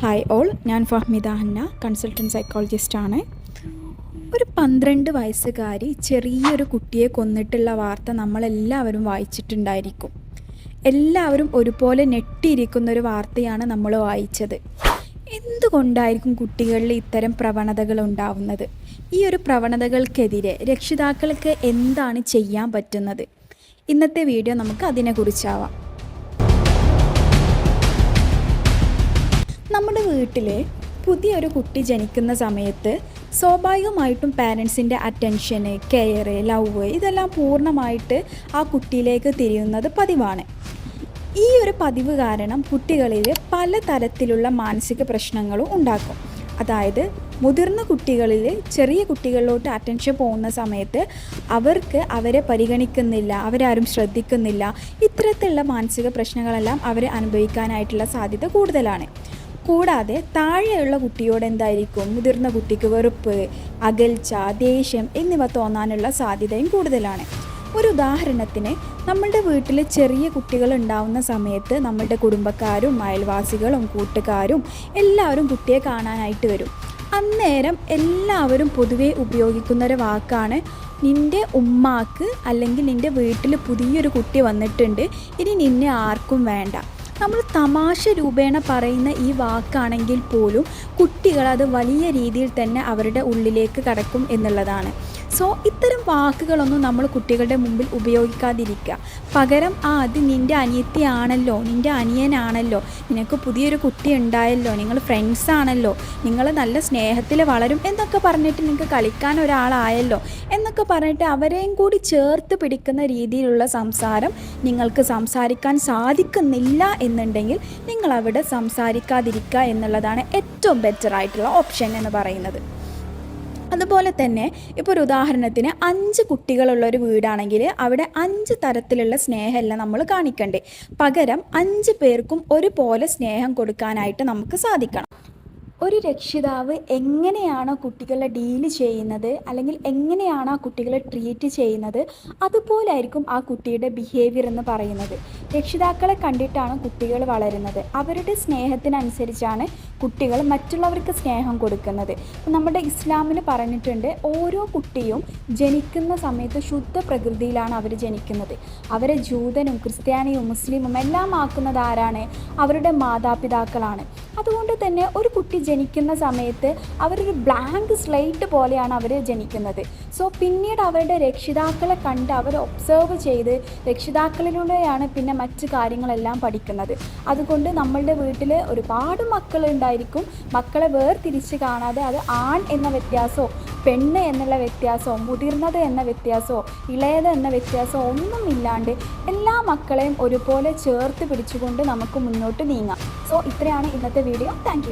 Hi all ഞാൻ Fahmida Hannah consultant സൈക്കോളജിസ്റ്റാണ് ഒരു പന്ത്രണ്ട് വയസ്സുകാരി ചെറിയൊരു കുട്ടിയെ കൊന്നിട്ടുള്ള വാർത്ത നമ്മളെല്ലാവരും വായിച്ചിട്ടുണ്ടായിരിക്കും. എല്ലാവരും ഒരുപോലെ ഞെട്ടിയിരിക്കുന്ന ഒരു വാർത്തയാണ് നമ്മൾ വായിച്ചത്. എന്തുകൊണ്ടായിരിക്കും കുട്ടികളിൽ ഇത്തരം പ്രവണതകൾ ഉണ്ടാവുന്നത്? ഈ ഒരു പ്രവണതകൾക്കെതിരെ രക്ഷിതാക്കൾക്ക് എന്താണ് ചെയ്യാൻ പറ്റുന്നത്? ഇന്നത്തെ വീഡിയോ നമുക്ക് അതിനെക്കുറിച്ചാവാം നമ്മുടെ വീട്ടിൽ പുതിയൊരു കുട്ടി ജനിക്കുന്ന സമയത്ത് സ്വാഭാവികമായിട്ടും പാരൻസിന്റെ അറ്റൻഷന് കെയർ ലവ് ഇതെല്ലാം പൂർണമായിട്ട് ആ കുട്ടിയിലേക്ക് തിരിയുന്നത് പതിവാണ്. ഈ ഒരു പതിവ് കാരണം കുട്ടികളിൽ പലതരത്തിലുള്ള മാനസിക പ്രശ്നങ്ങളും ഉണ്ടാക്കും. അതായത് മുതിർന്ന കുട്ടികളിൽ ചെറിയ കുട്ടികളിലോട്ട് അറ്റൻഷൻ പോകുന്ന സമയത്ത് അവർക്ക് അവരെ പരിഗണിക്കുന്നില്ല അവരാരും ശ്രദ്ധിക്കുന്നില്ല. ഇത്തരത്തിലുള്ള മാനസിക പ്രശ്നങ്ങളെല്ലാം അവരെ അനുഭവിക്കാനായിട്ടുള്ള സാധ്യത കൂടുതലാണ്. കൂടാതെ താഴെയുള്ള കുട്ടിയോട് എന്തായിരിക്കും മുതിർന്ന കുട്ടിക്ക് വെറുപ്പ് അകൽച്ച ദേഷ്യം എന്നിവ തോന്നാനുള്ള സാധ്യതയും കൂടുതലാണ്. ഒരു ഉദാഹരണത്തിന് നമ്മളുടെ വീട്ടിൽ ചെറിയ കുട്ടികൾ ഉണ്ടാവുന്ന സമയത്ത് നമ്മളുടെ കുടുംബക്കാരും അയൽവാസികളും കൂട്ടുകാരും എല്ലാവരും കുട്ടിയെ കാണാനായിട്ട് വരും. അന്നേരം എല്ലാവരും പൊതുവേ ഉപയോഗിക്കുന്ന ഒരു വാക്കാണ് നിന്റെ ഉമ്മാക്ക് അല്ലെങ്കിൽ നിന്റെ വീട്ടിൽ പുതിയൊരു കുട്ടി വന്നിട്ടുണ്ട്. ഇനി നിന്നെ ആർക്കും വേണ്ട. നമ്മൾ തമാശ രൂപേണ പറയുന്ന ഈ വാക്കാണെങ്കിൽ പോലും കുട്ടികൾ അത് വലിയ രീതിയിൽ തന്നെ അവരുടെ ഉള്ളിലേക്ക് കടക്കും എന്നുള്ളതാണ്. സോ ഇത്തരം വാക്കുകളൊന്നും നമ്മൾ കുട്ടികളുടെ മുമ്പിൽ ഉപയോഗിക്കാതിരിക്കുക. പകരം ആ അത് നിന്റെ അനിയത്തിയാണല്ലോ നിന്റെ അനിയനാണല്ലോ നിനക്ക് പുതിയൊരു കുട്ടി ഉണ്ടായല്ലോ നിങ്ങൾ ഫ്രണ്ട്സ് ആണല്ലോ നിങ്ങൾ നല്ല സ്നേഹത്തിൽ വളരും എന്നൊക്കെ പറഞ്ഞിട്ട് നിങ്ങൾക്ക് കളിക്കാൻ ഒരാളായല്ലോ എന്നൊക്കെ പറഞ്ഞിട്ട് അവരെയും കൂടി ചേർത്ത് പിടിക്കുന്ന രീതിയിലുള്ള സംസാരം നിങ്ങൾക്ക് സംസാരിക്കാൻ സാധിക്കുന്നില്ല എന്നുണ്ടെങ്കിൽ നിങ്ങൾ അവിടെ സംസാരിക്കാതിരിക്കുക എന്നുള്ളതാണ് ഏറ്റവും ബെറ്റർ ആയിട്ടുള്ള ഓപ്ഷൻ എന്ന് പറയുന്നത്. അതുപോലെ തന്നെ ഇപ്പോൾ ഒരു ഉദാഹരണത്തിന് അഞ്ച് കുട്ടികളുള്ള ഒരു വീടാണെങ്കിൽ അവിടെ അഞ്ച് തരത്തിലുള്ള സ്നേഹമല്ല നമ്മൾ കാണിക്കണ്ടേ. പകരം അഞ്ച് പേർക്കും ഒരുപോലെ സ്നേഹം കൊടുക്കാനായിട്ട് നമുക്ക് സാധിക്കണം. ഒരു രക്ഷിതാവ് എങ്ങനെയാണോ കുട്ടികളെ ഡീൽ ചെയ്യുന്നത് അല്ലെങ്കിൽ എങ്ങനെയാണ് ആ കുട്ടികളെ ട്രീറ്റ് ചെയ്യുന്നത് അതുപോലായിരിക്കും ആ കുട്ടിയുടെ ബിഹേവിയർ എന്ന് പറയുന്നത്. രക്ഷിതാക്കളെ കണ്ടിട്ടാണ് കുട്ടികൾ വളരുന്നത്. അവരുടെ സ്നേഹത്തിനനുസരിച്ചാണ് കുട്ടികൾ മറ്റുള്ളവർക്ക് സ്നേഹം കൊടുക്കുന്നത്. നമ്മുടെ ഇസ്ലാമിൽ പറഞ്ഞിട്ടുണ്ട് ഓരോ കുട്ടിയും ജനിക്കുന്ന സമയത്ത് ശുദ്ധ പ്രകൃതിയിലാണ് അവർ ജനിക്കുന്നത്. അവരെ ജൂതനും ക്രിസ്ത്യാനിയും മുസ്ലിമും എല്ലാം ആക്കുന്നത് ആരാണ്? അവരുടെ മാതാപിതാക്കളാണ്. അതുകൊണ്ട് തന്നെ ഒരു കുട്ടി ജനിക്കുന്ന സമയത്ത് അവരൊരു ബ്ലാങ്ക് സ്ലേറ്റ് പോലെയാണ് അവർ ജനിക്കുന്നത്. സോ പിന്നീട് അവരുടെ രക്ഷിതാക്കളെ കണ്ട് അവർ ഒബ്സേർവ് ചെയ്ത് രക്ഷിതാക്കളിലൂടെയാണ് പിന്നെ മറ്റ് കാര്യങ്ങളെല്ലാം പഠിക്കുന്നത്. അതുകൊണ്ട് നമ്മളുടെ വീട്ടിൽ ഒരുപാട് മക്കളുണ്ടായിരിക്കും മക്കളെ വേർതിരിച്ച് കാണാതെ അത് ആൺ എന്ന വ്യത്യാസമോ പെണ്ണ് എന്നുള്ള വ്യത്യാസമോ മുതിർന്നത് എന്ന വ്യത്യാസമോ ഇളയത് എന്ന വ്യത്യാസമോ ഒന്നും ഇല്ലാണ്ട് എല്ലാ മക്കളെയും ഒരുപോലെ ചേർത്ത് പിടിച്ചുകൊണ്ട് നമുക്ക് മുന്നോട്ട് നീങ്ങാം. സോ ഇത്രയാണ് ഇന്നത്തെ വീഡിയോ താങ്ക്